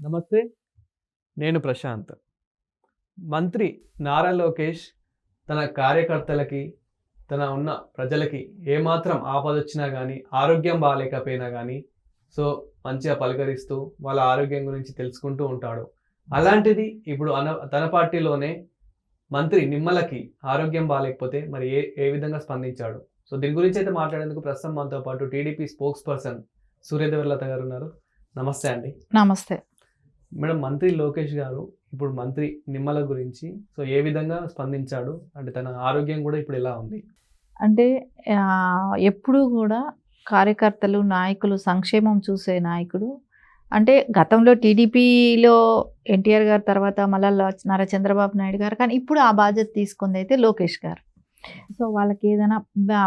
నమస్తే నేను ప్రశాంత్. మంత్రి నారా లోకేష్ తన కార్యకర్తలకి తన ఉన్న ప్రజలకి ఏమాత్రం ఆపదొచ్చినా కానీ ఆరోగ్యం బాగాలేకపోయినా కానీ సో మంచిగా పలకరిస్తూ వాళ్ళ ఆరోగ్యం గురించి తెలుసుకుంటూ ఉంటాడు. అలాంటిది ఇప్పుడు అన తన పార్టీలోనే మంత్రి నిమ్మలకి ఆరోగ్యం బాగాలేకపోతే మరి ఏ ఏ విధంగా స్పందించాడు? సో దీని గురించి అయితే మాట్లాడేందుకు ప్రస్తుతం మనతో పాటు టీడీపీ స్పోక్స్ పర్సన్ సూర్యదేవర్లత గారు ఉన్నారు. నమస్తే అండి. నమస్తే. మేడం మంత్రి లోకేష్ గారు ఇప్పుడు మంత్రి నిమ్మల గురించి సో ఏ విధంగా స్పందించాడు? అంటే తన ఆరోగ్యం కూడా ఇప్పుడు ఎలా ఉంది? అంటే ఎప్పుడూ కూడా కార్యకర్తలు నాయకులు సంక్షేమం చూసే నాయకుడు. అంటే గతంలో టీడీపీలో ఎన్టీఆర్ గారు తర్వాత మళ్ళా నారా చంద్రబాబు నాయుడు గారు కానీ ఇప్పుడు ఆ బాధ్యత తీసుకుంది అయితే లోకేష్ గారు. సో వాళ్ళకి ఏదైనా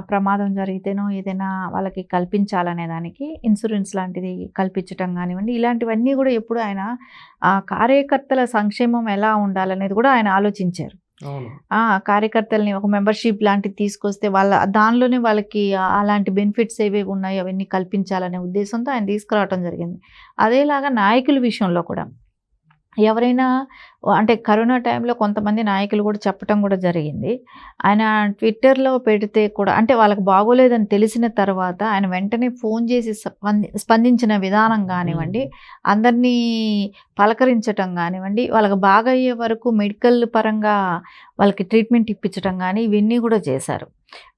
ప్రమాదం జరిగితేనో ఏదైనా వాళ్ళకి కల్పించాలనే దానికి ఇన్సూరెన్స్ లాంటిది కల్పించటం కానివ్వండి ఇలాంటివన్నీ కూడా ఎప్పుడు ఆయన ఆ కార్యకర్తల సంక్షేమం ఎలా ఉండాలనేది కూడా ఆయన ఆలోచించారు. కార్యకర్తల్ని ఒక మెంబర్షిప్ లాంటిది తీసుకొస్తే వాళ్ళ దానిలోనే వాళ్ళకి అలాంటి బెనిఫిట్స్ ఏవేవి ఉన్నాయో అవన్నీ కల్పించాలనే ఉద్దేశంతో ఆయన తీసుకురావడం జరిగింది. అదేలాగా నాయకుల విషయంలో కూడా ఎవరైనా అంటే కరోనా టైంలో కొంతమంది నాయకులు కూడా చెప్పటం కూడా జరిగింది. ఆయన ట్విట్టర్లో పెడితే కూడా అంటే వాళ్ళకి బాగోలేదని తెలిసిన తర్వాత ఆయన వెంటనే ఫోన్ చేసి స్పంది స్పందించిన విధానం కానివ్వండి అందరినీ పలకరించటం కానివ్వండి వాళ్ళకి బాగా అయ్యే వరకు మెడికల్ పరంగా వాళ్ళకి ట్రీట్మెంట్ ఇప్పించడం కానీ ఇవన్నీ కూడా చేశారు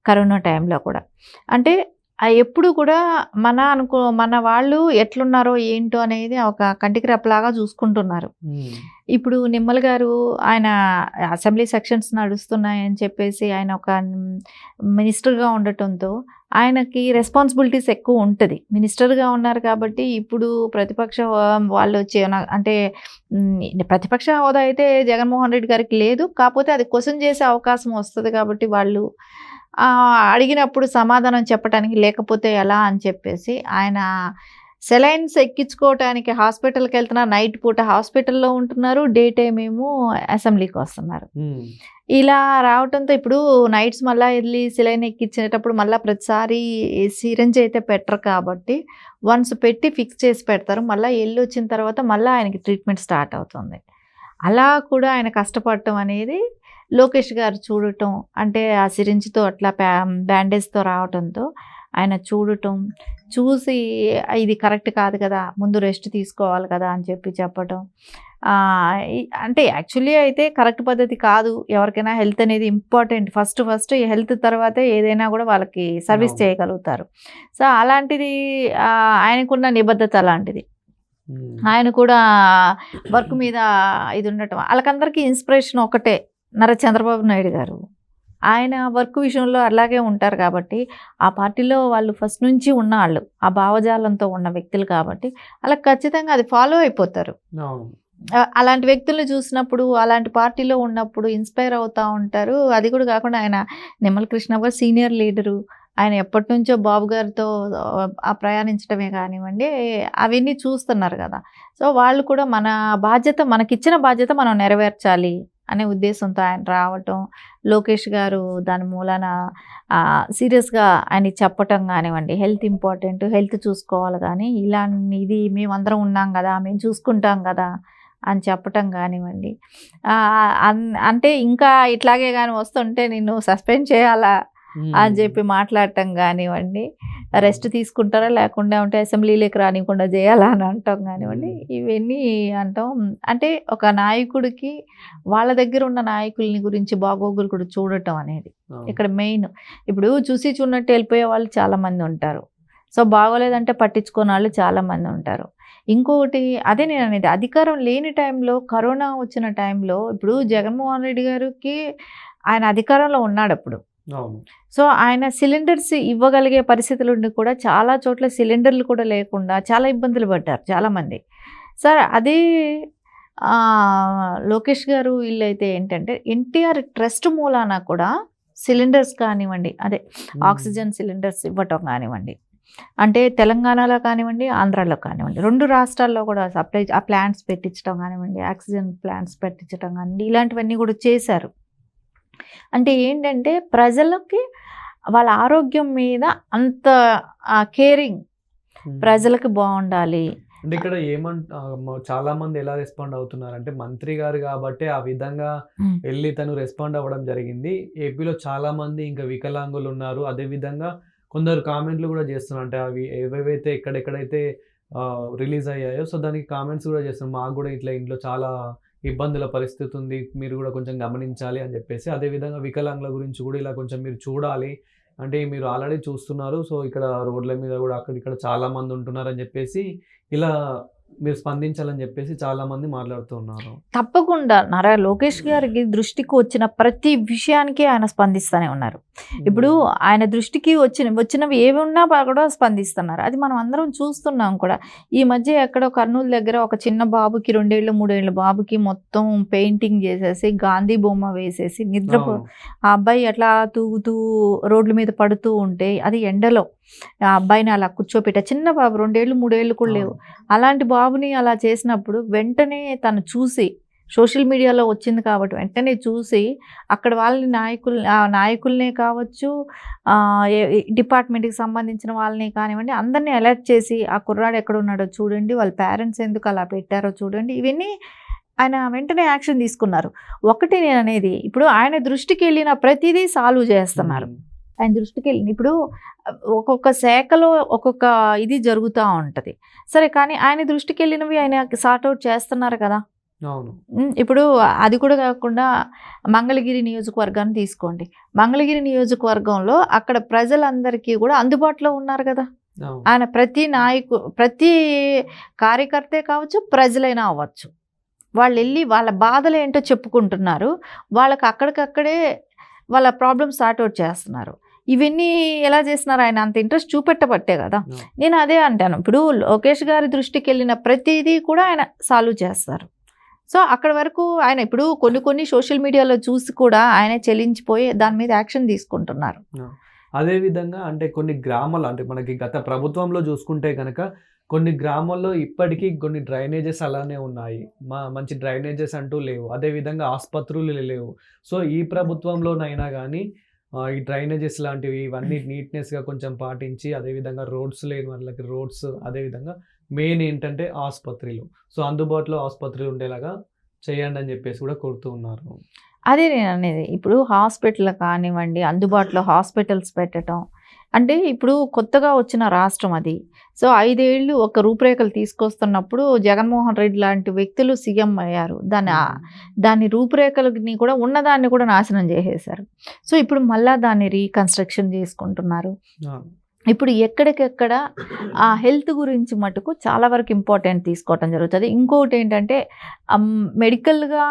కరోనా టైంలో కూడా. అంటే ఎప్పుడు కూడా మన అనుకో మన వాళ్ళు ఎట్లున్నారో ఏంటో అనేది ఒక కంటికి రెప్పలాగా చూసుకుంటున్నారు. ఇప్పుడు నిమ్మల్ గారు ఆయన అసెంబ్లీ సెక్షన్స్ నడుస్తున్నాయని చెప్పేసి ఆయన ఒక మినిస్టర్గా ఉండటంతో ఆయనకి రెస్పాన్సిబిలిటీస్ ఎక్కువ ఉంటుంది. మినిస్టర్గా ఉన్నారు కాబట్టి ఇప్పుడు ప్రతిపక్ష వాళ్ళు వచ్చే అంటే ప్రతిపక్ష హోదా అయితే జగన్మోహన్ రెడ్డి గారికి లేదు. కాకపోతే అది క్వశ్చన్ చేసే అవకాశం వస్తుంది కాబట్టి వాళ్ళు అడిగినప్పుడు సమాధానం చెప్పడానికి లేకపోతే ఎలా అని చెప్పేసి ఆయన సెలైన్స్ ఎక్కించుకోవటానికి హాస్పిటల్కి వెళ్తున్నారు నైట్ పూట హాస్పిటల్లో ఉంటున్నారు. డే టైం ఏమో అసెంబ్లీకి వస్తున్నారు. ఇలా రావటంతో ఇప్పుడు నైట్స్ మళ్ళీ వెళ్ళి సిలైన్ ఎక్కించేటప్పుడు మళ్ళీ ప్రతిసారి సిరంజ్ అయితే పెట్టరు కాబట్టి వన్స్ పెట్టి ఫిక్స్ చేసి పెడతారు. మళ్ళీ వెళ్ళి వచ్చిన తర్వాత మళ్ళీ ఆయనకి ట్రీట్మెంట్ స్టార్ట్ అవుతుంది. అలా కూడా ఆయన కష్టపడటం అనేది లోకేష్ గారు చూడటం అంటే ఆ సిరింజ్తో అట్లా బ్యాండేజ్తో రావటంతో ఆయన చూడటం చూసి ఇది కరెక్ట్ కాదు కదా ముందు రెస్ట్ తీసుకోవాలి కదా అని చెప్పి చెప్పటం అంటే యాక్చువల్లీ అయితే కరెక్ట్ పద్ధతి కాదు ఎవరికైనా హెల్త్ అనేది ఇంపార్టెంట్ ఫస్ట్ ఫస్ట్ హెల్త్ తర్వాతే ఏదైనా కూడా వాళ్ళకి సర్వీస్. చేయగలుగుతారు సో అలాంటిది ఆయనకున్న నిబద్ధత అలాంటిది. ఆయన కూడా వర్క్ మీద ఇది ఉండటం వాళ్ళకందరికీ ఇన్స్పిరేషన్ ఒకటే నర చంద్రబాబు నాయుడు గారు. ఆయన వర్క్ విషయంలో అలాగే ఉంటారు కాబట్టి ఆ పార్టీలో వాళ్ళు ఫస్ట్ నుంచి ఉన్న వాళ్ళు ఆ భావజాలంతో ఉన్న వ్యక్తులు కాబట్టి అలా ఖచ్చితంగా అది ఫాలో అయిపోతారు. అలాంటి వ్యక్తులను చూసినప్పుడు అలాంటి పార్టీలో ఉన్నప్పుడు ఇన్స్పైర్ అవుతూ ఉంటారు. అది కూడా కాకుండా ఆయన నిమ్మల కృష్ణ గారు సీనియర్ లీడరు. ఆయన ఎప్పటి నుంచో బాబు గారితో ఆ ప్రయాణించడమే కానివ్వండి అవన్నీ చూస్తున్నారు కదా. సో వాళ్ళు కూడా మన బాధ్యత మనకిచ్చిన బాధ్యత మనం నెరవేర్చాలి అనే ఉద్దేశంతో ఆయన రావటం లోకేష్ గారు దాని మూలన సీరియస్గా ఆయన చెప్పటం కానివ్వండి హెల్త్ ఇంపార్టెంట్ హెల్త్ చూసుకోవాలి కానీ ఇలా ఇది మేమందరం ఉన్నాం కదా మేము చూసుకుంటాం కదా అని చెప్పటం కానివ్వండి. అన్- అంటే ఇంకా ఇట్లాగే కానీ వస్తుంటే నిన్ను సస్పెండ్ చేయాలా? అని చెప్పి మాట్లాడటం కానివ్వండి రెస్ట్ తీసుకుంటారా లేకుండా ఉంటే అసెంబ్లీలోకి రానివ్వకుండా చేయాలా అని అంటాం కానివ్వండి ఇవన్నీ అంటాం. అంటే ఒక నాయకుడికి వాళ్ళ దగ్గర ఉన్న నాయకుల్ని గురించి బాగోగులు కూడా చూడటం అనేది. ఇక్కడ మెయిన్. ఇప్పుడు చూసి చూడనట్టు వెళ్ళిపోయే వాళ్ళు చాలామంది ఉంటారు. సో బాగోలేదంటే పట్టించుకునే వాళ్ళు చాలామంది ఉంటారు. ఇంకొకటి అదే నేను అనేది అధికారం లేని టైంలో కరోనా వచ్చిన టైంలో ఇప్పుడు జగన్మోహన్ రెడ్డి గారికి ఆయన అధికారంలో ఉన్నాడు అప్పుడు. సో ఆయన సిలిండర్స్ ఇవ్వగలిగే పరిస్థితులు ఉండి కూడా చాలా చోట్ల సిలిండర్లు కూడా లేకుండా చాలా ఇబ్బందులు పడ్డారు చాలామంది. సార్ అదే లోకేష్ గారు వీళ్ళు అయితే ఏంటంటే ఎన్టీఆర్ ట్రస్ట్ మూలాన కూడా సిలిండర్స్ కానివ్వండి అదే. ఆక్సిజన్ సిలిండర్స్ ఇవ్వటం కానివ్వండి అంటే తెలంగాణలో కానివ్వండి ఆంధ్రాలో కానివ్వండి రెండు రాష్ట్రాల్లో కూడా సప్లై ఆ ప్లాంట్స్ పెట్టించడం కానివ్వండి ఆక్సిజన్ ప్లాంట్స్ పెట్టించడం కానివ్వండి ఇలాంటివన్నీ కూడా చేశారు. అంటే ఏంటంటే ప్రజలకి వాళ్ళ ఆరోగ్యం మీద అంత కేరింగ్. ప్రజలకు బాగుండాలి. అంటే ఇక్కడ ఏమంట చాలా మంది ఎలా రెస్పాండ్ అవుతున్నారు అంటే మంత్రి గారు కాబట్టి ఆ విధంగా. వెళ్ళి తను రెస్పాండ్ అవ్వడం జరిగింది. ఏపీలో చాలా మంది ఇంకా వికలాంగులు ఉన్నారు. అదే విధంగా కొందరు కామెంట్లు కూడా చేస్తున్నారు. అంటే అవి ఏవేవైతే ఎక్కడెక్కడైతే రిలీజ్ అయ్యాయో సో దానికి కామెంట్స్ కూడా చేస్తున్నారు. మాకు కూడా ఇట్లా ఇంట్లో చాలా ఇబ్బందుల పరిస్థితి ఉంది మీరు కూడా కొంచెం గమనించాలి అని చెప్పేసి అదే విధంగా వికలాంగుల గురించి కూడా ఇలా కొంచెం మీరు చూడాలి. అంటే మీరు ఆల్రెడీ చూస్తున్నారు సో ఇక్కడ రోడ్ల మీద కూడా అక్కడ ఇక్కడ చాలామంది ఉంటున్నారని ఉంటున్నారు అని చెప్పేసి ఇలా మీరు స్పందించాలని చెప్పేసి చాలా మంది మాట్లాడుతూ ఉన్నారు. తప్పకుండా. నారా లోకేష్ గారికి దృష్టికి వచ్చిన ప్రతి విషయానికి ఆయన స్పందిస్తూనే ఉన్నారు. ఇప్పుడు ఆయన దృష్టికి వచ్చిన వచ్చినవి ఏవి ఉన్నా కూడా స్పందిస్తున్నారు. అది మనం అందరం చూస్తున్నాం కూడా. ఈ మధ్య ఎక్కడో కర్నూలు దగ్గర ఒక చిన్న బాబుకి రెండేళ్ళు మూడేళ్ళ బాబుకి మొత్తం పెయింటింగ్ చేసేసి గాంధీ బొమ్మ వేసేసి నిద్రపో అవును. ఆ అబ్బాయి అట్లా తూగుతూ రోడ్ల మీద పడుతూ ఉంటే అది ఎండలో ఆ అబ్బాయిని అలా కూర్చోపెట్ట చిన్న బాబు రెండేళ్ళు మూడేళ్ళు కూడా లేవు. అలాంటి బాబుని అలా చేసినప్పుడు వెంటనే తను చూసి సోషల్ మీడియాలో వచ్చింది కాబట్టి వెంటనే చూసి అక్కడ వాళ్ళని నాయకులు ఆ నాయకులనే కావచ్చు డిపార్ట్మెంట్కి సంబంధించిన వాళ్ళని కానివ్వండి అందరినీ అలర్ట్ చేసి ఆ కుర్రాడు ఎక్కడ ఉన్నాడో చూడండి వాళ్ళ పేరెంట్స్ ఎందుకు అలా పెట్టారో చూడండి ఇవన్నీ ఆయన వెంటనే యాక్షన్ తీసుకున్నారు. ఒకటి నేను అనేది ఇప్పుడు ఆయన దృష్టికి వెళ్ళిన ప్రతిదీ సాల్వ్ చేస్తున్నారు. ఆయన దృష్టికి వెళ్ళింది ఇప్పుడు ఒక్కొక్క శాఖలో ఒక్కొక్క ఇది జరుగుతూ ఉంటుంది. సరే కానీ ఆయన దృష్టికి వెళ్ళినవి ఆయన సార్ట్అవుట్ చేస్తున్నారు కదా. ఇప్పుడు అది కూడా కాకుండా మంగళగిరి నియోజకవర్గాన్ని తీసుకోండి. మంగళగిరి నియోజకవర్గంలో అక్కడ ప్రజలందరికీ కూడా అందుబాటులో ఉన్నారు కదా. ఆయన ప్రతి నాయకు ప్రతి కార్యకర్తే కావచ్చు ప్రజలైనా అవ్వచ్చు. వాళ్ళు వెళ్ళి వాళ్ళ బాధలు ఏంటో చెప్పుకుంటున్నారు. వాళ్ళకి అక్కడికక్కడే వాళ్ళ ప్రాబ్లమ్స్ సార్ట్అవుట్ చేస్తున్నారు. ఇవన్నీ ఎలా చేస్తున్నారు ఆయన? అంత ఇంట్రెస్ట్ చూపెట్టబట్టే కదా. నేను అదే అంటాను. ఇప్పుడు లోకేష్ గారి దృష్టికి వెళ్ళిన ప్రతిదీ కూడా ఆయన సాల్వ్ చేస్తారు. సో అక్కడ వరకు ఆయన ఇప్పుడు కొన్ని కొన్ని సోషల్ మీడియాలో చూసి కూడా ఆయన చెల్లించిపోయి దాని మీద యాక్షన్ తీసుకుంటున్నారు. అదే విధంగా అంటే కొన్ని గ్రామాలు అంటే మనకి గత ప్రభుత్వంలో చూసుకుంటే కనుక కొన్ని గ్రామాల్లో ఇప్పటికీ కొన్ని డ్రైనేజెస్ అలానే ఉన్నాయి. మా మంచి డ్రైనేజెస్ అంటూ లేవు. అదే విధంగా ఆసుపత్రులు లేవు. సో ఈ ప్రభుత్వంలోనైనా కానీ ఈ డ్రైనేజెస్ లాంటివి ఇవన్నీ నీట్నెస్గా కొంచెం పాటించి అదేవిధంగా రోడ్స్ లేని వాళ్ళకి రోడ్స్ అదేవిధంగా మెయిన్ ఏంటంటే ఆసుపత్రులు. సో అందుబాటులో ఆసుపత్రులు ఉండేలాగా చేయండి అని చెప్పేసి కూడా కోరుతూ ఉన్నారు. అదే నేను అనేది. ఇప్పుడు హాస్పిటల్ కానివ్వండి అందుబాటులో హాస్పిటల్స్ పెట్టడం అంటే ఇప్పుడు కొత్తగా వచ్చిన రాష్ట్రం అది. సో ఐదేళ్ళు ఒక రూపురేఖలు తీసుకొస్తున్నప్పుడు జగన్మోహన్ రెడ్డి లాంటి వ్యక్తులు సీఎం అయ్యారు. దాని దాని రూపురేఖలని కూడా ఉన్నదాన్ని కూడా నాశనం చేసేశారు. సో ఇప్పుడు మళ్ళా దాన్ని రీకన్స్ట్రక్షన్ చేసుకుంటున్నారు. ఇప్పుడు ఎక్కడికెక్కడ ఆ హెల్త్ గురించి మటుకు చాలా వరకు ఇంపార్టెంట్ తీసుకోవటం జరుగుతుంది. ఇంకొకటి ఏంటంటే మెడికల్గా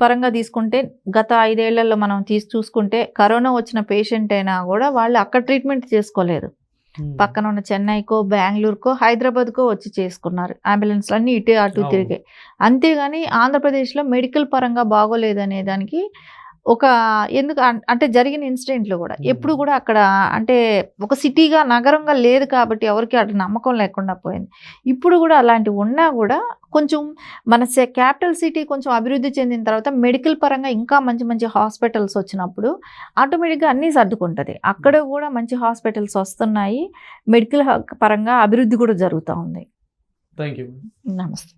పరంగా తీసుకుంటే గత ఐదేళ్ళలో మనం తీసి చూసుకుంటే కరోనా వచ్చిన పేషెంట్ అయినా కూడా వాళ్ళు అక్కడ ట్రీట్మెంట్ చేసుకోలేదు. పక్కన ఉన్న చెన్నైకో బెంగళూరుకో హైదరాబాద్కో వచ్చి చేసుకున్నారు. అంబులెన్స్లు అన్నీ ఇటు అటు. తిరిగాయి. అంతేగాని ఆంధ్రప్రదేశ్లో మెడికల్ పరంగా బాగోలేదనే దానికి ఒక ఎందుకు అంటే జరిగిన ఇన్సిడెంట్లు కూడా. ఎప్పుడు కూడా అక్కడ అంటే ఒక సిటీగా నగరంగా లేదు కాబట్టి ఎవరికి అటు నమ్మకం లేకుండా పోయింది. ఇప్పుడు కూడా అలాంటివి ఉన్నా కూడా కొంచెం మన క్యాపిటల్ సిటీ కొంచెం అభివృద్ధి చెందిన తర్వాత మెడికల్ పరంగా ఇంకా మంచి మంచి హాస్పిటల్స్ వచ్చినప్పుడు ఆటోమేటిక్గా అన్నీ సర్దుకుంటుంది. అక్కడ కూడా మంచి హాస్పిటల్స్ వస్తున్నాయి. మెడికల్ పరంగా అభివృద్ధి కూడా జరుగుతూ ఉంది. థ్యాంక్ యూ నమస్తే.